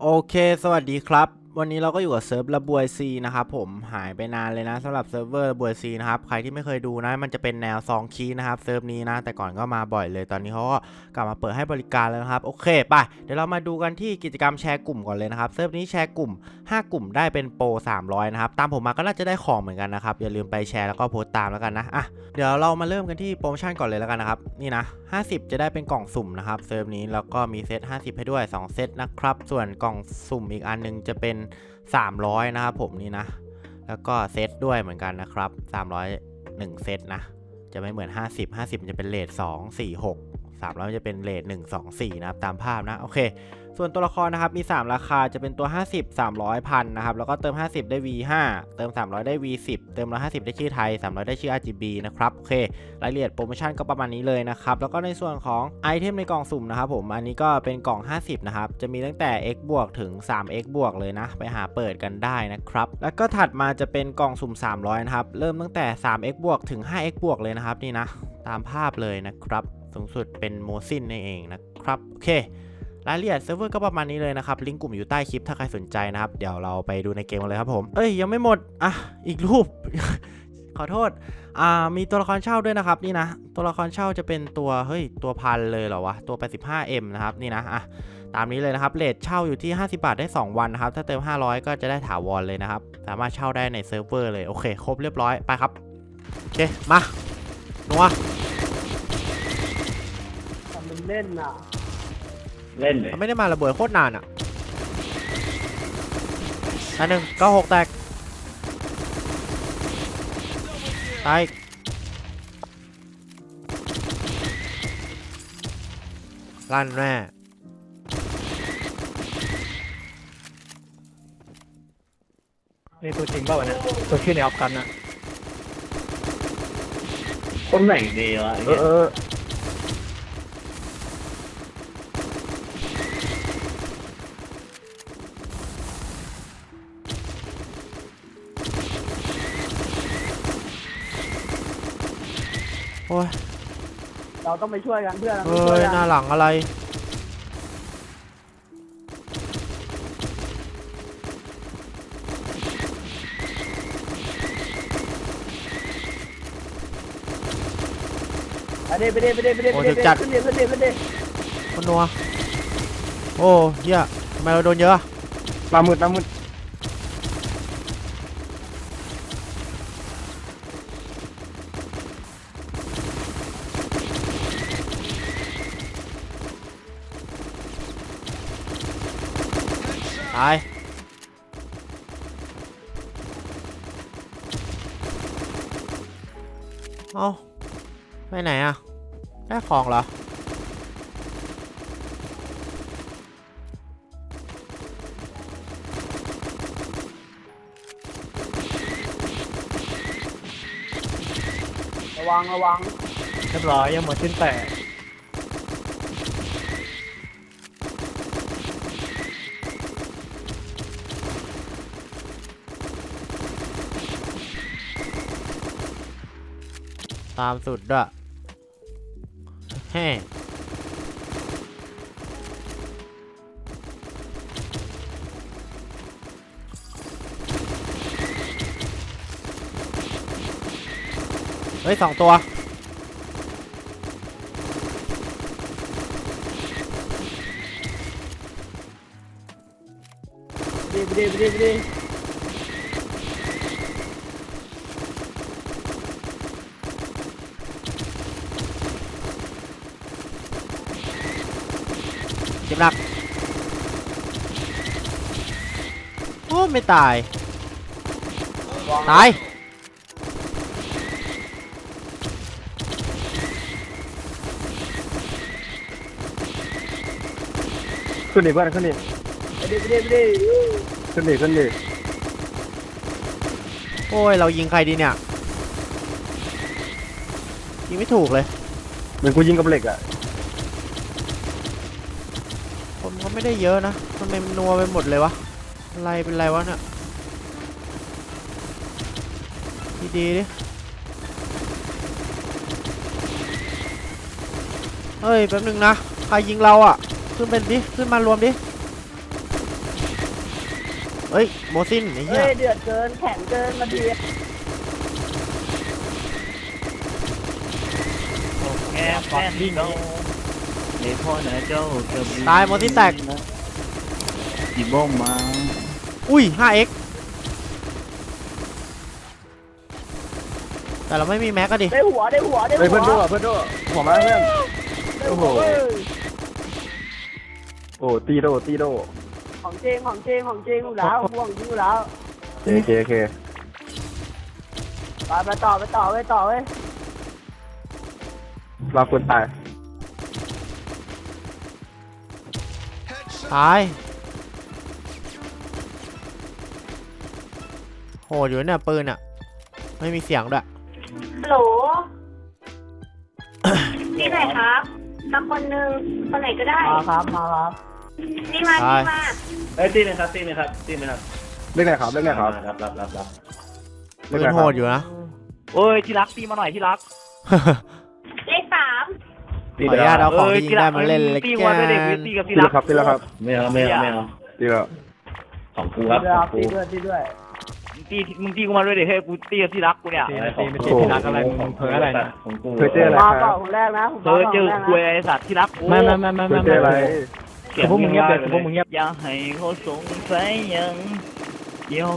โอเค สวัสดีครับ วันนี้เราก็อยู่กับเซิร์ฟระบวยซีนะครับผมหายไปนานเลยนะสำหรับเซิร์ฟเวอร์ระบวยซีนะครับใครที่ไม่เคยดูนะมันจะเป็นแนวซองคีย์นะครับเซิร์ฟนี้นะแต่ก่อนก็มาบ่อยเลยตอนนี้เขาก็กลับมาเปิดให้บริการแล้วนะครับโอเคไปเดี๋ยวเรามาดูกันที่กิจกรรมแชร์กลุ่มก่อนเลยนะครับเซิร์ฟนี้แชร์กลุ่ม 5 กลุ่มได้เป็นโปร300นะครับตามผมมาก็น่าจะได้ของเหมือนกันนะครับอย่าลืมไปแชร์แล้วก็โพสต์ตามแล้วกันนะอะเดี๋ยวเรามาเริ่มกันที่โปรโมชั่นก่อนเลยแล้วกันนะครับนี่นะ50 จะได้เป็นกล่องสุ่มนะครับเซิร์ฟนี้แล้วก็มีเซต50 ให้ด้วย 2 เซตนะครับส่วนกล่องสุ่มอีกอันนึงจะเป็น300 นะครับผมนี่นะ แล้วก็เซตด้วยเหมือนกันนะครับ 300 1 เซตนะ จะไม่เหมือน 50 50มันจะเป็นเลท2 4 6 300มันจะเป็นเลท1 2 4 นะครับ ตามภาพนะ โอเค ส่วนตัวละครนะครับมี 3 ราคาจะเป็นตัว 50 300พันนะครับแล้วก็เติม 50 ได้ V5 เติม 300 ได้ V10 เติม 150 ได้ชื่อไทย 300 ได้ชื่อ RGB นะครับโอเครายละเอียดโปรโมชั่นก็ประมาณนี้เลยนะครับแล้วก็ในส่วนของไอเทมในกล่องสุ่มนะครับผมอันนี้ก็เป็นกล่อง 50 นะครับจะมีตั้งแต่ x บวกถึง 3x บวกเลยนะไปหาเปิดกันได้นะครับแล้วก็ถัดมาจะเป็นกล่องสุ่ม 300 นะครับเริ่มตั้งแต่ 3x บวกถึง 5x บวกเลยนะครับนี่นะตามภาพเลยนะครับสูงสุดเป็นโมซินนั่นเองนะครับโอเค รายละเอียดเซิร์ฟเวอร์ก็ประมาณนี้เลยนะครับลิงก์กลุ่มอยู่ใต้คลิปถ้าใครสนใจนะครับ เดี๋ยวเราไปดูในเกมกันเลยครับผม เอ้ยยังไม่หมดอะอีกรูป ขอโทษอ่ามีตัวละครเช่าด้วยนะครับนี่นะตัวละครเช่าจะเป็นตัวเฮ้ยตัวพันเลยเหรอวะตัว 85M นะครับนี่นะอะตามนี้เลยนะครับเลทเช่าอยู่ที่ 50 บาทได้ 2 วันนะครับถ้าเติม 500 ก็จะได้ถาวรเลยนะครับสามารถเช่าได้ในเซิร์ฟเวอร์เลยโอเคครบเรียบร้อยไปครับโอเคมานัวทำเป็นเล่นน่ะ เล่นเลยมันไม่ได้มาระเบิดโคตรนานอะอันหนึ่งเก้าหกแตกตายอีกลั่นแม่นี่ตัวจริงเปล่าวะเนี่ยตัวชื่อในออฟกันนะคนไหนดีวะเออ ออโอ้ยเราต้องไปช่วยกันเพื่อนเราเอ้ต้องช่วยยกันหน้าหลังอะไร ไปดิไปดิไปดิไปดิโอ้ไปดิถึกจัด ขึ้นดิขึ้นดิขึ้นดิคนนัว โอ้เฮียทำไมเราโดนเยอะ ปลาหมึดปลาหมึด ไปไหนอะ ได้ของเหรอ ระวังระวังเรียบร้อยยังหมดสิ้นแต่ตามสุดอะ แฮ่เฮ้ยสองตัวดิไปดิไปดิไปดิ เจ็บหนัก โอ้ไม่ตายระวังตาย ขึ้นดิเพื่อนขึ้นดิไปดิไปดิไปดิขึ้นดิขึ้นดิโอ้ย เรายิงใครดีเนี่ย ยิงไม่ถูกเลย เหมือนกูยิงกับเหล็กอะ คนเขา ไม่ได้เยอะนะทำไมมันนัวไปหมดเลยวะ อะไรเป็นไรวะเนี่ยดีดีๆดิ เฮ้ย แป๊บนึงนะ ใครยิงเราอะ ขึ้นเป็นดิ ขึ้นมารวมดิ เฮ้ย โมซินไอ้เหี้เฮ้ยยเดือดเกินแข็งเกินมาดีแค่แค่นี้ก็เดี๋ยวพ่อนะเจ้าจะตายโมซินแตกจีบ้งมาอุ้ย 5x แต่เราไม่มีแม็กก็ดิ ได้หัวได้หัวได้หัวเฮ้ยเพื่อนด้วยเพื่อนด้วยหัวมาเพื่อนได้หัวเว้ยโอ้ตีโดตีโดของเจงของเจงของเจงอยู่แล้วห่วงจงอยู่แล้วโอเคโอเคไปไปต่อไปต่อไปต่อเว้ยรอคนตาย ตาย โหดอยู่เนี่ยปืนอะ ไม่มีเสียงด้วย ฮัลโหลนี่ไหนครับสักคนหนึ่งคนไหนก็ได้ มาครับ มาครับ นี่มาไปนี่มา เอ้ยตีหนึงครับตีหนึงครับตีหนึงครับเล่นไหนครับเล่นไหนครับมารับรับรับรับปืนโหดอยู่นะ โอ้ยที่รักตีมาหน่อยที่รักเลขสามตี ขออนุญาตเอาของเอ้ยที่ยิงได้มาเล่นเลยตีแกวันด้วยเด็กนตีกับตีที่แล้รัวกครับตีแล้วครับไม่เอาไม่เอาไม่เอาตีแล้วของกูตีครับด้วยขคอรับงกูตีด้วยตีด้วยมึงตีมึงตีกูมาด้วยเด็กเฮ้ยกูตีกับที่รักกูเนี่ยอะไรของตีไม่ตีที่รักอะไรมึงเผลออะไรนะของกูเผลอเจออะไรมาก่อนคนแรกนะผมเธมาอก่อนเจคอนแรกกูนะไอ้สัตว์ที่รักกูไม่ไม่ไม่ไม่ไม่เจออะไรเก็บพวกมึงเงียบเลยพวกมึงเงียบอย่าให้เขาสงสัยยังเดี๋ยว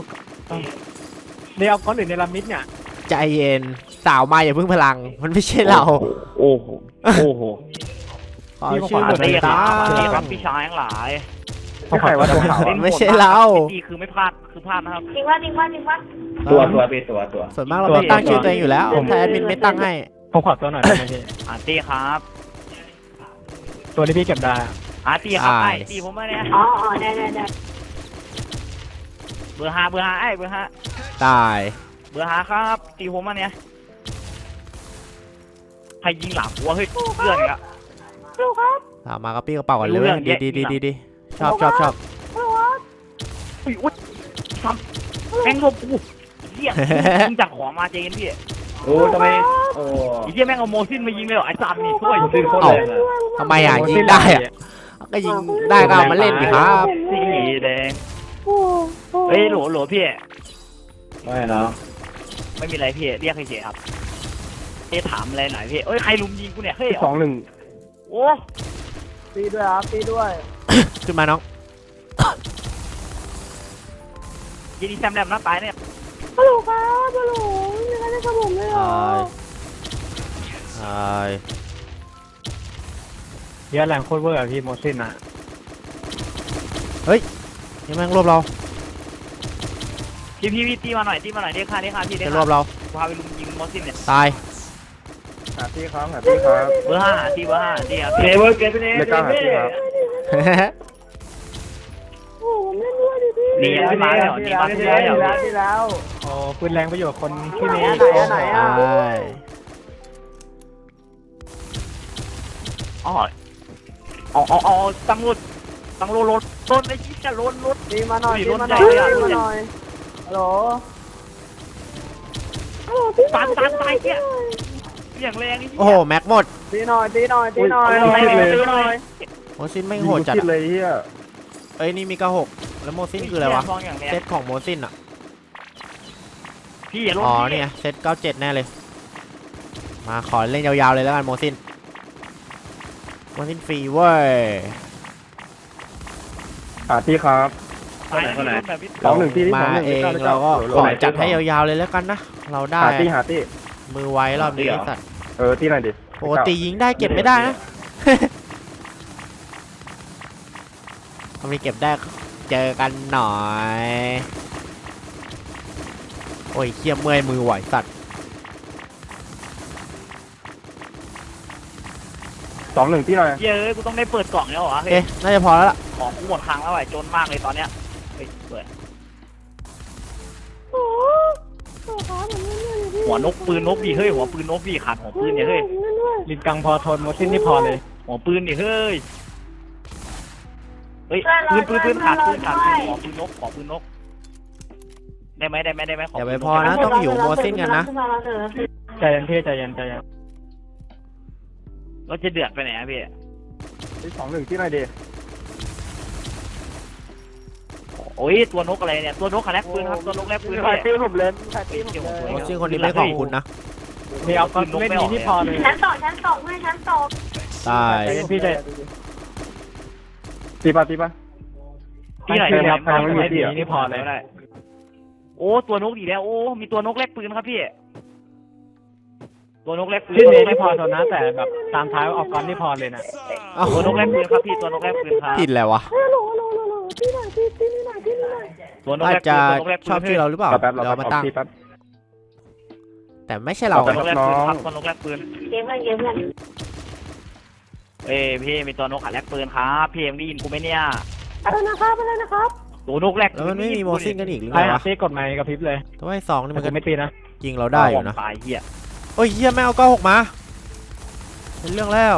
นี่เอาก้อนอื่นในลามิดเนี่ยใจเย็น สาวมาอย่าเพิ่งพลัง มันไม่ใช่เราโอ้โหโอ้โห ขอชื่อหมดตีเลยคตารับตีครับพี่ชายทั้งหลายเขาใครว่าตัวขาวล่นโหดไม่ใช่เราตีคือไม่พลาดคือพลาดนะครับ จริงว่าจริงว่าจริงว่าตัวตัวเป็นตัวตัว ส่วนมากเราไม่ตั้งชื่อตัวเองอยู่แล้วถ้าแอดมินไม่ตั้งให้ ผมขอตัวหน่อยได้ไหมพี่อ่าตีครับ ตัวที่พี่เก็บได้อ่าตีครับได้ไอ้ตีผมมาเนี่ยอ๋ออ๋อได้ได้ได้เบอร์ห้าเบอร์ห้าไอ้เบอร์ห้าตาย เบอร์ห้าครับตีผมมาเนี่ย ใครยิงหลังหัวเฮ้ยเพื่อนอะสาวมาก็ปี้กระเป๋ากันเลรู้เรื่ยองดีแยะดีทีดีหลังดีดีชอบชอบชอบอุ้ยอุ้ยซ้ำแม่งรวมกูเหี้ยยิงจากของมาเจนพี่โอ้ทำไมโอ้ไอ้เหี้ยแม่งเอาโมซินมายิงเลยเหรอไอ้จันนี่ช่วยซื้อโคตรแรงอะทำไมอะยิงได้อะก็ยิงได้ก็เอามาเล่นดิครับสีแดงเฮ้ยโหลโหลพี่ ไม่เนาะไม่มีอะไรพี่เรียกเฉยๆครับ เอ๊ะถามอะไรหน่อยพี่เอ้ยใครลุมยิงกูเนี่ยเฮ้ยสองหนึ่งโอ้ตีด้วยครับตีด้วยขึ้นมาน้องยิงดีแซมแลมหน้าตายเนี่ยฮัลโหลครับฮัลโหลมีใครได้กับผมเลยเหรอตายเยอะแรงโคตรเวอร์อะพี่โมซินอะนี่แม่งรวบเราพี่พี่พี่ตีมาหน่อยตีมาหน่อยเรียกค่าเรียกค่าพี่เรียจะกรวค่าบเราพาไปลุมยิงมอสซินเนี่ยตาย หาตีครับหาตีครับเบอร์ห้าหาตีเบอร์ห้าตีครับเกมเวอร์เกมเป็นเองไม่กล้าหาที่ครับ โอ้ผมเล่นด้วยดิพี่นี่ยังไม่มาเลยเหรอนี่มาตีที่แล้แล้ววตีแล้วโอ้ปืนแรงประโยชน์คนที่ไหนนี่อะไหนอะไหนอะตายอ๋ออ๋ออ๋ออ๋อตั้งรถตั้งรถรถรถไอ้ชี้จะรถรถตีมาหน่อยอุ้ยตีมาหน่อยรถใหญ่ตีเลยอะมาหน่อยฮัลโหลตานตานตายเนี่ย เสียงแรงไอ้เหี้ยโอ้โหแม็กหมดตีหน่อยตีหน่อยตีหน่อยโอ้ยตีหน่อยโมซินไม่งยิงโหดจัดคิดอะเลยเฮียเอ้ยนี่มีกระหกแล้วโมซินคืออะไรวะฟองอย่างแรงเซตของโมซินอะ พี่อย่าลงอ๋อพี่เนี่ยเซต97 แน่เลย มาขอเล่นยาวๆเลยแล้วกันโมซิน โมซินฟรีเว้ยหาตีครับ ตายแล้วแบบพี่สองหนึ่งที่ที่มาสองหนึ่งเองไม่กล้าไม่กเราล้าก็ขอจัดให้ยาวๆเลยแล้วกันนะ เราได้ หาตีหาตี มือไวรอบนี้ไอ้สัตว์เออตีหน่อยดิปกติยิงได้เก็บไม่ได้นะทำไมเก็บได้เจอกันหน่อย โอ้ยเคียเมื่อยมือไหวสัตว์สองหนึ่งที่หน่อยเย้ยกูต้องได้เปิดกล่องแล้วเหรอเฮ้ยเอ๊ะน่าจะพอแล้วล่ะของกูหมดครั้งแล้วไอ้จนมากเลยตอนเนี้ยเฮ้ยเปิดหั วนกปืนนกดีเฮ้ยหัวปืนนกดีขาดหัวปืนเนี่ยเฮ้ยลินกังพอทนโมซินนี่พอเลย หัวปืนดิเฮ้ยเฮ้ยปืนปืนปืนขาดปืนขาดปืนขอปืนนกขอปืนนก ได้ไหมได้ไหมได้ไหมขออย่าไปปืนนกพอนะต้องอยู่โมซินกันนะใจเย็นพี่ใจเย็นใจเย็นเราจะเดือดไปไหนอะพี่ที่สองหนึ่งที่หน่อยดิ โอ้โหโอ้ยตัวนกอะไรเนี่ยตัวนกขันแลกปืนครับตัวนกแลกปืนใครพี่ตีผมเลยใครตีผมเลยโมซินคนนี้ไม่ขอบคุณนะมีเอาก็เล่นนี้นี่พอเลยชั้นสองชั้นสองเพื่อนชั้นสองตายใจเย็นพี่ใจตีป่ะตีป่ะที่ไหนไม่เนี่ยครับไม่มีที่นี่พอเลยได้โอ้ตัวนกอีกแล้วโอ้มีตัวนกแลกปืนครับพี่ตัวนกแลกปืนพี่เนไม่พอโซนะแต่แบบตามท้ายออกก้อนนี่พอเลยนะเอ้าตัวนกแลกปืนครับพี่ตัวนกแลกปืนครับผิดแล้ววะ ตัวนกอาแลจกปืจะนตัวนกแลกปืนชอบชื่อเราหรือเปล่าแป๊บเรามาตั้งตีแป๊บ แต่ไม่ใช่เราตัวนกอะแลกปืนครับตัวนกแลกปืน เกมเพื่อนเกมเพื่อนเอ้ยพี่มีตัวนกขันแลกปืนครับพี่ยังได้ยินกูไหมเนี่ย อะไรนะครับอะไรนะครับตัวนกแลกแล้วมันไม่มีโมซินกันอีกหรือใครไงหาวะตีกดไม้กระพริบเลยทำไมสองนี่แต่มันกูก็ไม่ตีนะยิงเราได้อยู่นะตายเหี้ยโอ้ยเฮียไม่เอาเก้าหกมาเป็นเรื่องแล้ว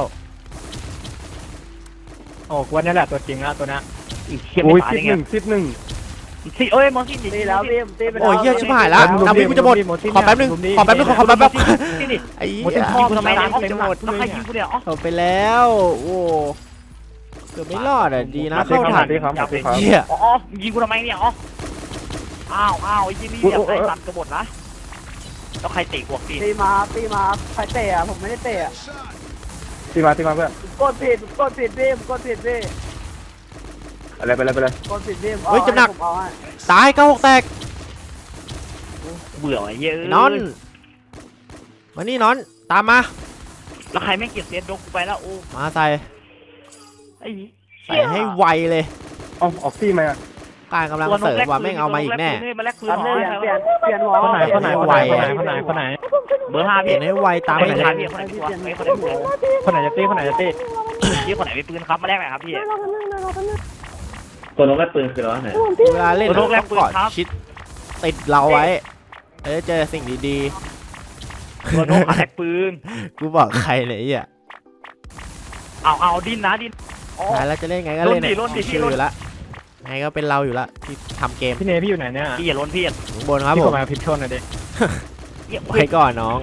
โอ้กูว่านี่แหละตัวจริงละตัวนี้ อีกเหี้ยไม่ตายได้ไงสิบหนึ่ง สิเอ้ยมอสซินตีแล้วพี่ผมตีไปแล้วโอ้ยเฮียชิบหายละนาวิกูจะหมดขอแป๊บนึงขอแป๊บนึงขอแป๊บนึงนี่นี่ไอ้หมดเหี้ที่ยพ่อยิงกูทำไมเนี่ยตามจะเต็มหมหมดดแล้วใครยิงกูเนี่ยอ๋อเอาไปแล้ว โอ้เกือบไม่รอดอะดีนะมาตีเข้าครับทันมาตีครับมาตีครับเฮียอ๋อยิงกูทำไมเนี่ยอ๋ออ้าวอ้าวไอ้ยี่นี่เนี่ยใครตัดกระบดนะแล้วใครเตะหัวตีนตีมาตีมาใครเตะอะผมไม่ได้เตะอะตีมาตีมาเพื่อนกดผิดกดผิดพี่ผมกดผิดพี่ อะไรไปเลยไปเลยกดผิดพี่ผมเฮ้ยจะหนัก ผมเอาให้ตายเก้าหกแตกเบื่อไอ้เหี้ยไอ้นอน มานี่นอน ตามมา แล้วใครไม่เก็บเซนดกกูไปแล้วโอ้มาใส่ ไอ้ใส่ให้ไวเลยเอาออกตีมาการกำลังเสริมว่าแม่งเอามาอีกแน่มาแลกปืนอันหนี้น่อยเปลี่ยนเปลี่ยนหัวคนไหนคนไหนคนไหนคนไหนคนไหนคนไหนเบอร์ห้าเปลี่พี่ยนให้ไวตามไม่ไปทันเลยพี่คนไหนพี่ตัวไม่คนไหนพี่ตัวคนไหนจะตีคนไหนจะตีพี่คนไหนมีปืนครับมาแลกหน่อยครับพี่ ตัวนกแลกปืนคืออะไรวะไหนเวลาเล่นโดนแรต้องกปืนเกาะครับชิดติดเราไว้ เออเจอสิ่งดีตัวโดนแลกปืนๆ กูบอกใครเนี่ยไอ้เหี้ยเอาเอาดิ้นนะดิ้นอ๋อท้ายแล้วจะเล่นไงก็เล่นโดนดิโดนดิชื่ออยู่ละไงก็เป็นเราอยู่ละที่ทำเกมพี่เนพี่อยู่ไหนเนี่ยพี่อย่าล้นพี่อยู่ข้างบนครับพี่ผกดมไม้กระพริบชนหน่อยดิไว้ก่อนน้อง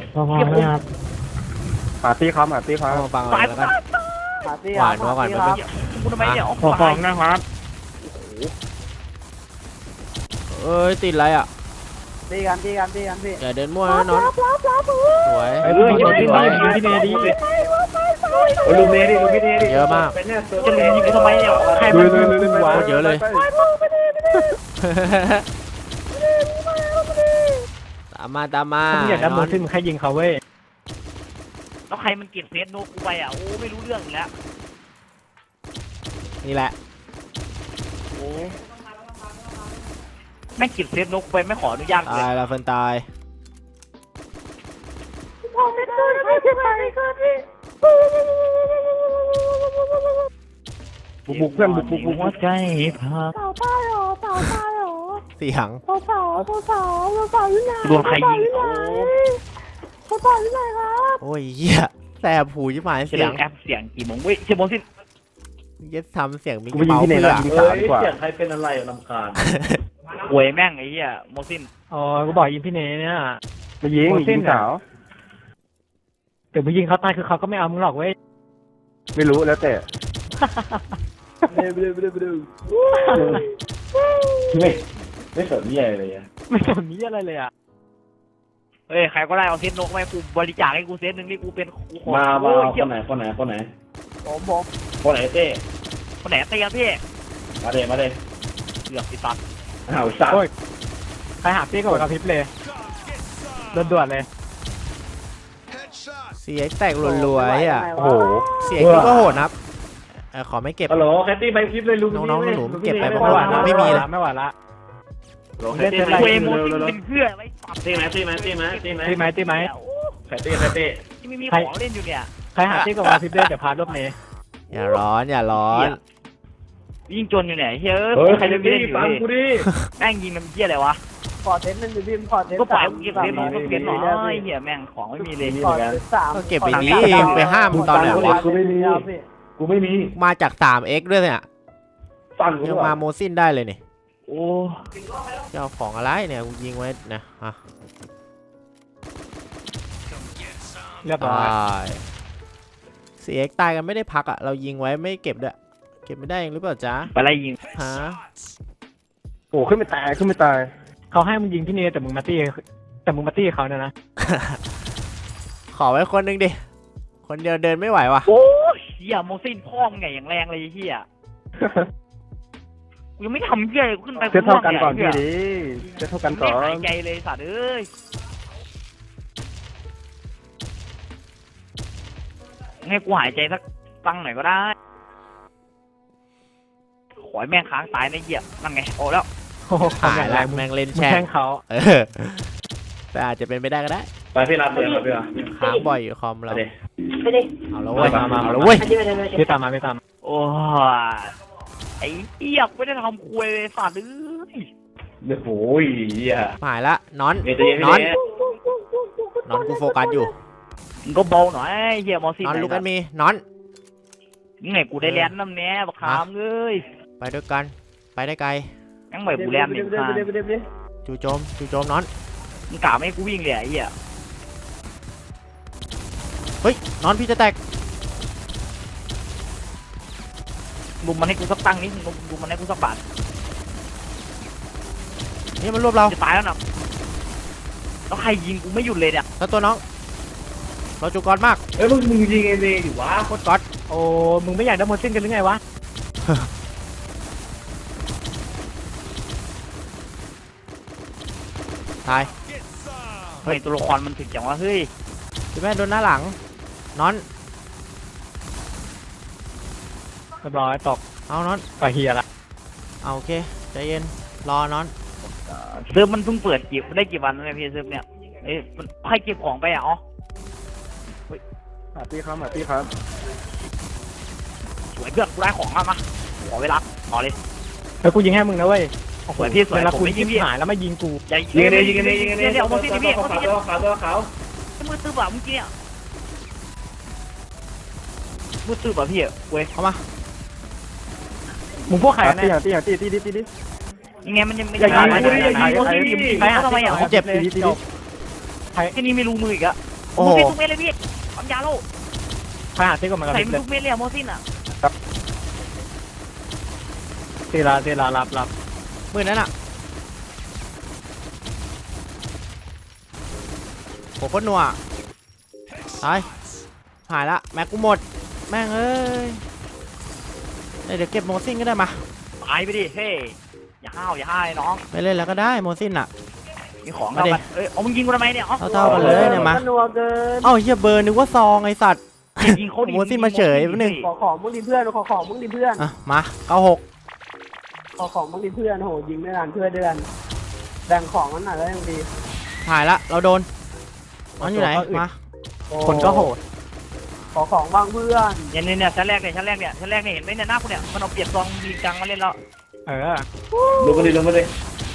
ปาร์ตี้ครับปาร์ตี้ครับเอามาฟังเอาตายแล้วกันหาตีหวานหัวก่อนหแป๊บตีนึคงรับกูทำไมเนี่ยขอฟองนะครับ เอ้ยติดอะไรอะตีกันตีกันตีกันพี่อย่าเดินมั่วนะน้องสวยไอ้พี่เนพี่เนพี่เนดีโอ้ยลูเมดิลูเมดิเยอะมากเป็นเนี่ยตัวจะยิงกูทำไมเนี่ยใครดูมันดูดูดูโคตรเยอะเลยตามมาตามมาถ้ามึงอยากได้นโมอนซินมึงแค่ยิงเขาเว้ยแล้วใครมันเก็บเซนโนกูไปอะโอ้ไม่รู้เรื่องอีกแล้วนี่แหละโอ้ แม่งเก็บเซนโนกูไปไม่ขออนุญาตเลตายยแล้วเฟิร์นตายบุกบุกเพื่อนบุกบุกบุกหัวใจพัก สาวตายเหรอสาวตายเหรอเสียงสาวสาวสาวสาวสาวที่ไหนโดนใครยิงโอ้สาวสาวที่ไหนครับโอ้ยเหี้ยแสบหูชิบหายจะเสีเล่ยงนแอปเสียงกี่โมงเว้ยเชมบอลสิ เย็ดทำเสียงมิกกูไปกี้ยิงเมาส์พี่เนเพื่อแล้วยิงเอ้สาวยดีกว่าเสียงใครเป็นอะไรอะลำคาญหวยแม่งไอ้เหี้ยโมซินอ๋อกูบอกยิงพี่เนเนี่ย ไปยิงโมซิยินงสาว เดี๋ยวมึงยิงเขาตายคือเขาก็ไม่เอามึงหรอกเว้ย ไม่รู้แล้วแต่ไม่ไม่สนใหญ่เลยอะไม่สนนี้อะไรเลยอะเฮ้ยใครก็ได้เอาเซนโนกมาให้กูบริจาคให้กูเซนหนึ่งนี่กูเป็นกูขอมามาโอ้ยคเหี้ยนไหนคนไหนคนไหน ผมผมคนไหนเต้คนไหนเตียพี่มาเดมาเดเกือบติดตัดอ้าวสัตว์ใครหาพี่กับกระพริบเลยด่วนๆเลย เสียงแตกรัวๆไอ้อะโอ้โห เสียงนี่ก็โหดนะครับเอ่อขอไม่เก็บ ฮัลโหลแคตตี้ไปคลิปเลยลุงน้องๆหนูๆเก็บไปไม่ไหวละไม่มีเลยไม่ไหวละโหลแคตตี้ไปเวคลิปโมเร็วซินเร็วเป็นเพื่ออะไรตัดตีไหมตีไหมตีไหมตีไหมตีไหมตีไหม แคตตี้แคตตี้ที่ไม่มีของเล่นอยู่เนี่ยใค รหาพี่กับกระพริบเลยเดี๋ยวพารูปนี้อย่าร้อนอย่าร้อน ยิ่งจนอยู่เนี่ยเฮ้ยเฮ้ยใครจะเล่ตีนอยู่ฟังกูดิ แม่งยิงมันเหี้ยอะไรวะขอเทสหนึ่งดิพี่ขอเทสก็ปล่อยสามกูเก็บเซนน้อยก็เซนน้อยเหี้ยแม่งของไม่มีเลยขอเทสสามก็เก็บไปนี้เองไปห้ามมึงตอนไหนวะ กูไม่มีพี่กูไม่มีมาจาก 3x ด้วยเนี่ยฟังกูยังก่อมานโมซินได้เลยนี่โอ้จะเอาของอะไรเนี่ยกูยิงไว้นะอะเรียบตร้อยาย เสียตายกันไม่ได้พักอะ เรายิงไว้ไม่เก็บด้วย เก็บไม่ได้เองหรือเปล่าจ๊ะไปไล่ยิง ฮะโอ้ขึ้นไม่ตายขึ้นไม่ตาย เขาให้มึงยิงที่นี่แต่มึงมาตี้แต่มึงมาตี้เขาเนี่ยนะ ขอไว้คนหนึงดิ คนเดียวเดินไม่ไหวว่ะ โอ้เฮียโมซินพ่อมึงไงอย่างแรงเลยไอ้เฮียกูยังไม่ทำเฮียเลยกูขึ้นไปเซตเท่ากันก่อนเหี้พี่ยดิเซตเท่ากันก่ไม่อนหายใจเลยสัตว์เอ้ย ให้กูหายใจสักตั้งหน่อยก็ได้ ขอให้แม่งค้างตายในะเหี้ยนั่นไงโอ้แล้ว โอ้โหหายแรละงมึงแม่งเล่นมึงแช่แช่งงเขาเออแต่อาจจะเป็นไปได้ก็ได้ไปพี่รับเลยครับพี่รับ ค้างบ่อยอยู่คอมไปเราดิ ไปดิเอาแล้วเว้ย มามาเอาแล้วเว้ยไปดิไปดิไปดิไม่ตามมาไม่ตามมาโอ้ยไอ้เหี้ยกูไม่ได้ทำคุยเลยสัตว์เอ้ยโอ้โหเหี้ยหายละนอน เดี๋ยวจะเย็นนอนพี่เดชนอนกูโฟกัสอยู่ มึงก็เบาหน่อยไอ้เหี้ยมอสินอนไหลูกกันมีนอนนี่ไงกูได้แลนด์น้ำแน่บักขามเอ้ยไปด้วยกัน ไปได้ไกลยังไม่กูแลนด์หนึ่งไปดิครั้งไปดิไปดิไปดิจู่โจมจู่โจมนอนมึงกล่าวไม่ให้กูวิ่งเลยไอ้เหี้ยเฮ้ยนอนพี่จะแตกลุมมันให้กูสักตั้งนิดลุมลุมมันให้กูสักบาทนี่มันรวบเราจะตายแล้วนะแล้วใครยิงกูไม่หยุดเลยเนี่ยแล้วตัวน้อง เราจุกรมากเอ้ยมึงมึงยิงเอเมอยู่วะโคตรก๊อตโอ้มึงไม่อยากได้โมซินกันหรือไงวะตายเฮ้ยตัวละครมันถึงจังวะเฮ้ยพี่แม่โดนหน้าหลังนอนเรียบร้อยตกเอานอนไปเฮียละเอาโอเคใจเย็นรอนอนเซิร์ฟมันเพิ่งเปิดกี่ได้กี่วันแล้วเนี่ยพี่เซิร์ฟเนี่ยเอ้ยมันให้เก็บของไปอะอ๋อ หาพี่ครับหาพี่ครับสวยเพื่อนกูได้ของแล้วมาขอเวลาต่อเลยแล้วกูยิงให้มึงนะเว้ยโอ้โหสวยพี่สวยเวลาผมกูไม่ยิยิงงพี่ หายแล้วมายิงกูอย่ายิงกันเลยยิงกันเลยยิงกันเลยเดี๋ยวเอาโมซินดิพี่ตัวเอาโมซินขาวตัวขาวตัวขาวมือตื้อบ่ะเมื่อกี้เนี่ยมือตื้อบ่ะพี่เว้ยเข้ามามึงพวกใครหากันพี่แน่หาพี่หาพี่ตีดิตีดิยังไงมันยังไม่อย่ายิงไม่อย่าได้ยิงไม่ได้อย่ายิงโมซินดิใครหาทำไมอะเจ็บตีดิตีดิแค่นี้ไม่รู้มืออีกอะโอ้โมโหซินทุกเม็ดเลยพี่ ปั๊มยาโลใครหาตีกับมันกันใส่เลยทุกเม็ดเลยอะโมซินอะตีลาตีลารับรับมือนั้นอะโหโคตรหนัวตายหายละ แม็กกูหมด แม่งเอ้ยเอ้ยเดี๋ยวเก็บโมซินก็ได้มา ตายไปดิเฮ้ยอย่าห้าวอย่าห้าวไอ้น้อง ไม่เล่นแล้วก็ได้โมซินอะ มีของเท่ากันเอ้ยเอามึงยิงกูทำไมเนี่ยอ๋อเท่าๆกันเลยเนี่ยมานัวเกินเอ้าเฮียเบอร์นึกว่าซองไอสัตว์ยิงเขาดิโมซินมาเฉยแป๊บนึงขอของมึงดิเพื่อนขอของมึงดิเพื่อนอะมาเก้าหกขอของมึงดิเพื่อนโหยิงไม่นานเพื่อนเดือนแบ่งของนั้นหน่อยแล้วยังดีถ่ายละเราโดนมันอยู่ไหนมาโอ้คนก็โหดขอของบ้างเพื่อนเนี่ยเนี่ยเนี่ยชั้นแรกเนี่ยชั้นแรกเนี่ยชั้นแรกเนี่ยเห็นไหมเนี่ยหน้ากูเนี่ยมันเอาเปรียบซองยิงจังมาเล่นแล้วเออลงมาดิลงมาดิ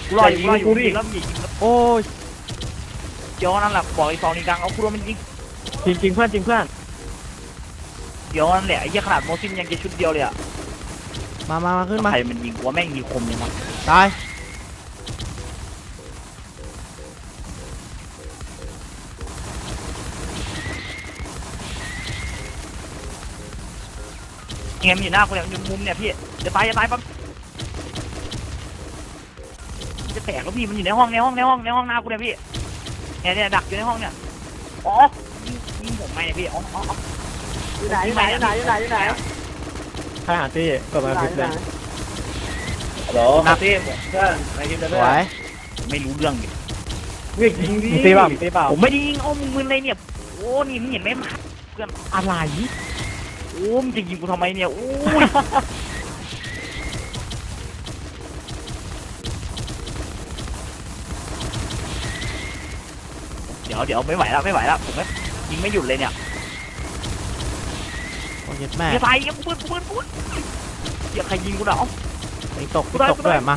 กูรออยู่กูรออยู่กูดิยิงแล้วยิงแล้วโอ้ยเดี๋ยวนั่นแหละบอกไอ้ซองยิงจังเอากูรอมันยิงจริงจริงๆเพื่อนจริงเพื่อนเดี๋ยวนั่นแหละไอ้เหี้ยขนาดโมซินยังจะชุดเดียวเลยอะมามามาขึ้นมาใครมันยิงกูว่าแม่งยิงคมเลยมั้งตายยังไงมันอยู่หน้ากูเนี่ยมันอยู่มุมเนี่ยพี่จะตายจะตายปั๊บ จะแตกแล้วพี่มันอยู่ในห้องในห้องในห้องในห้องหน้ากูเนี่ยพี่เนี่ยเนี่ยดักอยู่ในห้องเนี่ยอ๋อยิงยิงผมไหมเนี่ยพี่อ๋ออ๋ออ๋ออยู่ไหนอยู่ไหนอยู่ไหนอยู่ไหนอยู่ไหนใครหาตีเปิดอยู่มาไหนพิษอยู่เลไหนยฮัลโหลครับพี่เพื่อนในทีมสเพื่อวนยไม่รู้เรื่องดิเฮ้ยยิงดิมึงตีเปล่ามึงตีเปล่าผมไม่ได้ยิงเอามึงมึนเลยเนี่ยโอ้นี่มึงเห็นไหมมันเพื่อนอะไรโอ้มึงจะยิงกูทำไมเนี่ยโอ้ย ดี๋ยวเดี๋ยวไม่ไหวแล้วไม่ไหวแล้วผมไม่ยิงไม่หยุดเลยเนี่ยโอ้ยเย็ดแม่อย่าตายอย่าปืนปืนปืนอย่าใครยิงกูเนาะไอ้ตกไอ้ตกด้วยมา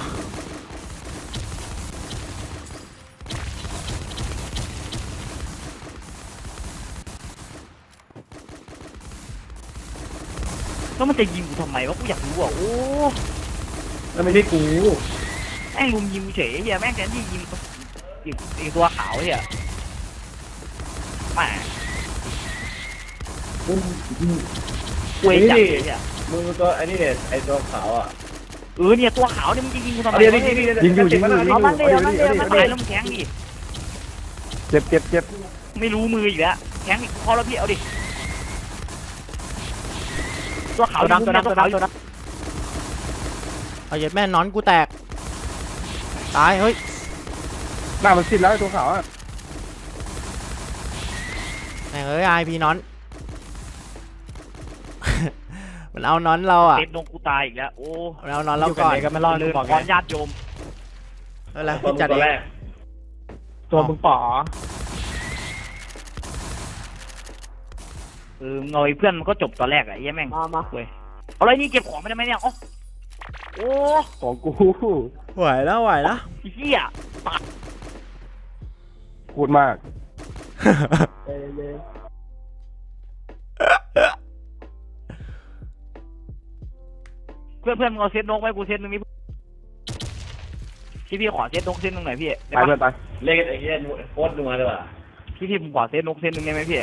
แล้วมันจะยิงกูทำไมวะกูอยากรู้อะโอ้แล้วไม่ใช่กูแม่งลุมยิงกูเฉยเฮียแม่งแทนที่ยิงยิงยิงตัวขาวเฮีย แหม่เว้ยจัดเลยเฮียมึงตัวไอ้นี่เนี่ยไอ้ตัวขาวอะเออเนี่ยตัวขาวเนี่ยมึงยิงกูทำไมเดี๋ยวดิดิดิยิงอยู่ยิงอยู่ยิงเอาอยู่มันเดียวมันเดียวมัมันนตาเดียยวแล้วมึงแทงดิเจ็บเจ็บเจ็บไม่รู้มืออีกแล้วแทงอีกพอแล้วพี่เอาดิตัวขาวตัวดำตัวดำตัวดำตัวดเอาเย็ดแม่นอนกูแตกตายเฮ้ยหน้ามันสิ้นแล้วไอ้ตัวขาวอะแม่งเอ้ยไอพีนอน มันเอานอนเราอะเต็มดงกูตายอีกแล้ว โอ้มันเอานอนำเราก่อนยู่บไหก็ไม่รอดลืกูมบอกก่อนไงญาติโยมอะไรตัวพี่จัดตัวเอแรงกตัวมึงป๋อเออเงยเพื่อนมันก็จบตอนแรกอะไอ้เหี้ยแม่งมามาเอาอะไรนี่เก็บของไม่ได้ไหมเนี่ยโอ้โอ้ของกูไหวแล้วไหวแล้วไอ้เหี้ย พูดมาก เออเลยเพื่อนเพื่อนมึงเอาเซตนกไว้กูเซตนึงนี่พี่พี่ขอเซตนกเซตนึงหน่อยพี่ไปได้เพื่อปะนไปเล่นไอ้เหี้ยโคตรนัวเลยว่ะพี่พี่ผมขอเซตนกเซตนึงได้ไหมพี่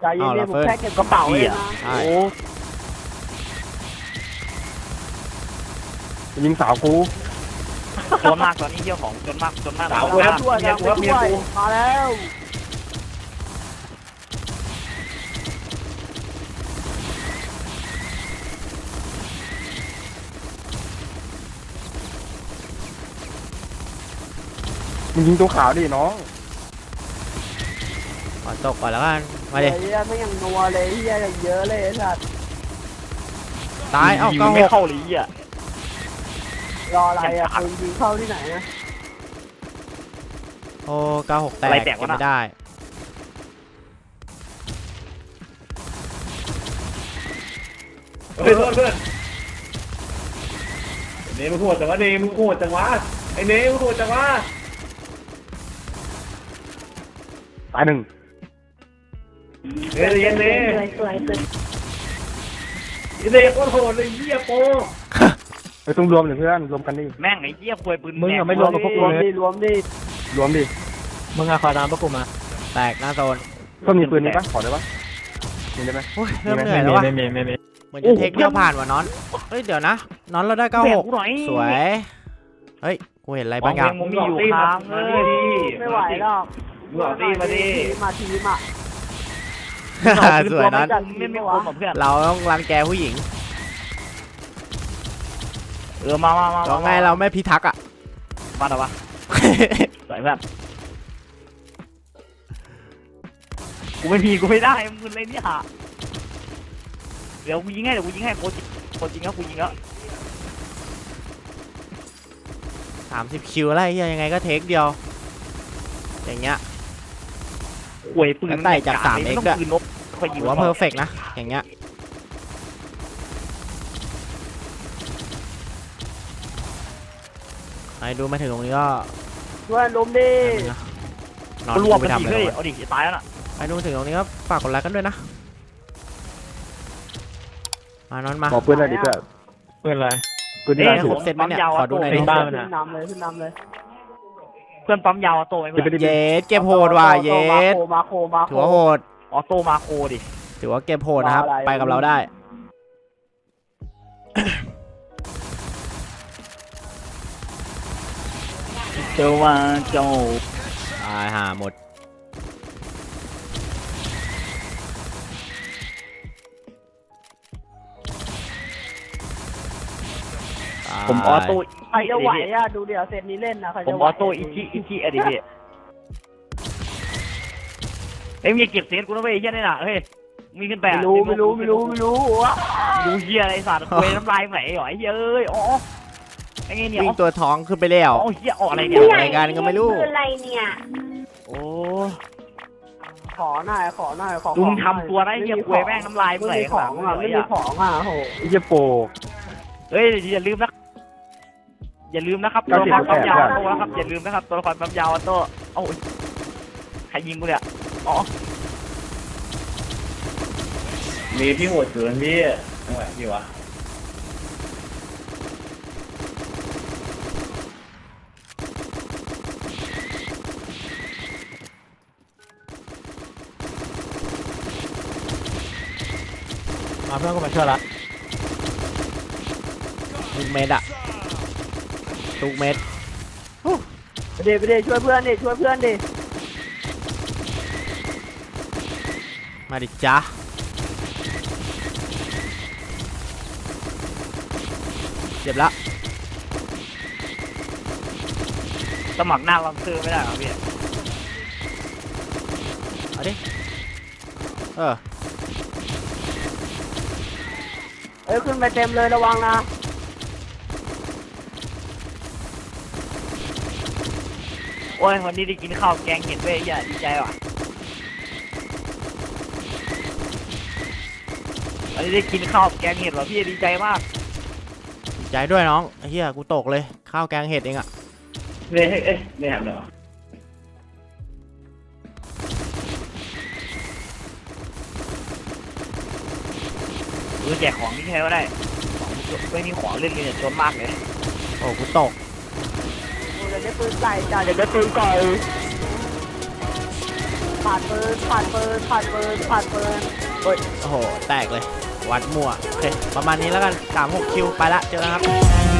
ใจเย็นๆผมแค่เก็บกระเป๋าเองนะใช่โอ้ยิงสาวกู จนมากตอนนี้เที่ยวของจนมากจนมากสาวกูนครัมาบกช่วเมียกูครับเมียกูมาแล้วมึงยิงตัวขาวดิน้องขอตกก่อนแล้วกันมาดิเฮียไม่ยังนัวเลยเฮียอย่างเยอะเลยไอ้สัตว์ตาย เอ้ายิงเก้าไม่เข้าเลยไอะ รออะไรอะคุณยิงเข้าที่ไหนนะโอ้เก้าหกแตกอะไรแตกเก็บวะน่ะ ไม่ได้ เฮ้ยโทษเพื่อนเนมึงโหดจังวะเนมึงโหดจังวะไอ้เนมึงโหดจังวะตายหนึ่งเฮ้ยเย็นเนสวยสวยสวยไอ้เนโคตรโหดเลยเหี้ยโป ไปต้องรวมเลยเพื่อนรวมกันดิ แม่งไอ้เหี้ยควยปืนมึงแดอะไม่รวมกับพวกรกูวมเลยดิรวมดิรวมดิมึงอะคอยตามพวกกูมา แตกหน้าโซนก็มีปืนนี้ปะขอได้ปะมีได้ไหมโอ้ยเริ่มมีเหไหมนื่อยแล้ววะไม่มีไม่มีเหมือนจะเทคเดียวผ่านว่ะนอนเฮ้ยเดี๋ยวนะนอนเราได้เก้าแบ่หงกกูหน่อยสวย เฮ้ยกูเห็นอะไรบาบางงอย่างมึงมีอยู่ค้างเลมายดิไม่ไหวหรอกมึงออกตีมาดิมาทีมอะสวยนอนไม่ไม่คมกับเพื่อนเราต้องรังแกผู้หญิง เออมามามาเราไงเราไม่พิทักษ์อะ มาแต่วะสวยเพื่อนกูไม่มีกูไม่ได้มึงเลยเนี่ยเดี๋ยวกูยิงให้เดี๋ยวกูยิงให้โคจริงโคจริงแล้วกูยิงแล้วสามสิบคิวอะไรเหี้ยยังไงก็เทคเดียว อย่างเงี้ยหวยปืนแล้วไต่จากสามไต้อง X อะปืนนกค่อยยิงถือว่าเพอร์เฟกนะ อย่างเงี้ย ใครดูมาถึงตรงนี้ก็ช่วยล้มดินอนก็รวมไปกันดีทำเลเฮ้ยยเอาดิจะตายแล้วน่ะใครดูมาถึงตรงนี้ก็ฝากกดไลค์กันด้วยนะมานอนมาขอปืนหน่อยดิเพื่อนเพื่อนอะไรปืนที่เอ๊ะล่าสุครดบเสร็จไหมเนี่ยขอดูหน่อยเป็ดินบ้ามันอะขึ้นนำเลยขึ้นนำเลย เพื่อนปั๊มยาวออโต้ไหมจะเพื่ไปอนได้เย็ดเก็บโหดว่ะเย็ดมาโคมาโคถือว่าโหดออโต้มาโคดิถือว่าเก็บโหดนะครับรออะไรไปกับเราได้ เจ้าว่าเจ้าตายห่าหมด ผมออโต้ใครจะไหวอะ ดูเดี๋ยวเซตนี้เล่นนะใครผจะมไหวออโต้อิจิอิจิอะดิพี่เอ้ยมึงอย่าเก็บเสียงกูนะเว้ยไอ้เฮียนี่น่ะเฮ้ยมีขึ้นไปไม่อะรู้ไม่รู้ไม่รู้ไม่รู้วะดูเฮียอะไรสัตว์คุยน้ำลายไหลเหรอไอ้เฮียเอ้ยอ๋อ ไอ้ไงเนี่ยวิ่อ๋งอตัวท้องขึ้นไปแล้ว อ๋อเฮียอ๋ออะไรเนี่ยผู้ใหญ่กันก็ไม่รู้ คืออะไรเนี่ยโอ้ขอหน่อยขอหน่อยขอดูมึงทำตัวนะไอ้เฮียคุยแม่งน้ำลายไม่ไหลมีขข้าองงหลัอะงไม่เลยมีอะของอะโหไอ้เหี้ยโปเฮ้ยอย่าลืมนะอย่าลืมนะครับตัวละครปั๊มยาวออโต้นะครับอย่าลืมนะครับตัวละครปั๊มยาวออโต้เอ้าใครยิงกูเนี่ยอ๋อมีพี่โหดเกินพี่จังหวะพี่วะ เพื่อนก็มาช่วยละเม็ดอะทุกเม็ดไปดิไปดิช่วยเพื่อนดิช่วยเพื่อนดิมาดิจ้าเจ็บละสมัครหน้าลำซื้อไม่ได้เหรอพี่เอาดิเออ เอ้ยขึ้นไปเต็มเลยระวังนะโอ้ยวันนี้ได้กินข้าวแกงเห็ดเว้ยอย่าดีใจว่ะวันนี้ได้กินข้าวแกงเห็ดว่ะพี่ดีใจมากดีใจด้วยน้องไอ้เฮียกูตกเลยข้าวแกงเห็ดเองอะเฮ้ยเฮ้ยเอ้ยไม่ทำเหรอ เออแจกของนี่แค่ก็ได้ของไม่มีของเล่นเลยเนี่ยจนมากเลยโอ้กูตกโอ้ยเดี๋ยวได้ปืนใส่จ้าเดี๋ยวได้ปืนก่อยผ่านปืนผ่านปืนผ่านปืนผ่านปืนโอ้ยโอ้โห แตกเลย วัดมั่วโอเคประมาณนี้แล้วกัน36คิวไปละเจอกันครับ